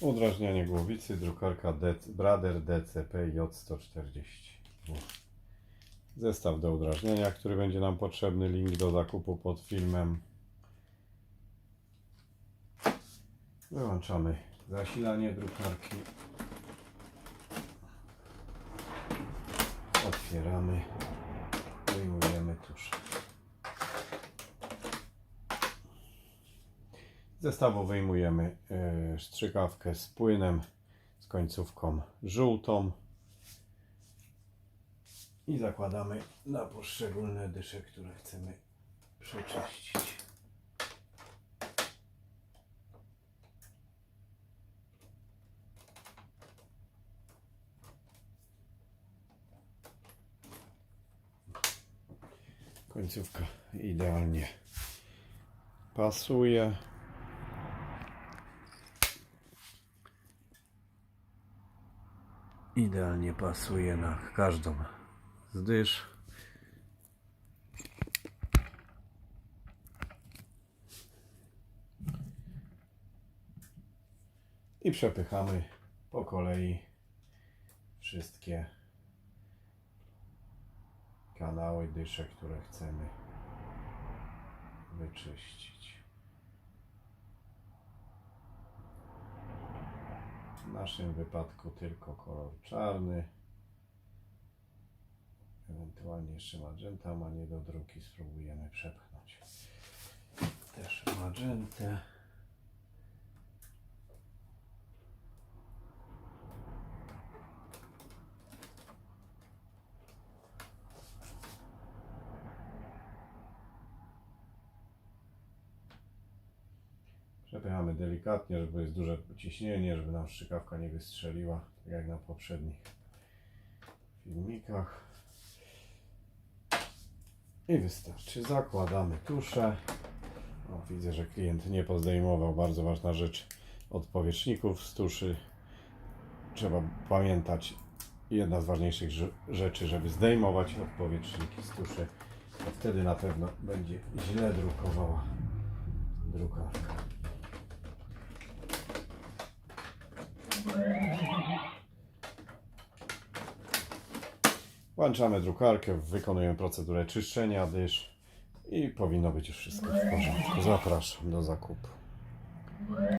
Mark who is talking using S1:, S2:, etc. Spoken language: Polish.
S1: Udrażnianie głowicy, drukarka DC, Brader DCP J140. Zestaw do udrażniania, który będzie nam potrzebny. Link do zakupu pod filmem. Wyłączamy zasilanie drukarki. Otwieramy. Wyjmujemy tusz. Zestawu wyjmujemy e, strzykawkę z płynem z końcówką żółtą i zakładamy na poszczególne dysze, które chcemy przeczyścić. Końcówka idealnie pasuje. Idealnie pasuje na każdą z dysz. I przepychamy po kolei wszystkie kanały dysze, które chcemy wyczyścić. W naszym wypadku tylko kolor czarny. Ewentualnie jeszcze magenta, ma nie do druki, spróbujemy przepchnąć. Też magentę. Przepychamy delikatnie, żeby jest duże ciśnienie, żeby nam strzykawka nie wystrzeliła, tak jak na poprzednich filmikach. I wystarczy. Zakładamy tuszę. O, widzę, że klient nie pozdejmował. Bardzo ważna rzecz od powietrzników z tuszy. Trzeba pamiętać, jedna z ważniejszych rze- rzeczy, żeby zdejmować odpowietrzniki z tuszy. Wtedy na pewno będzie źle drukowała drukarka. Włączamy drukarkę, wykonujemy procedurę czyszczenia dysz i powinno być już wszystko w porządku. Zapraszam do zakupu.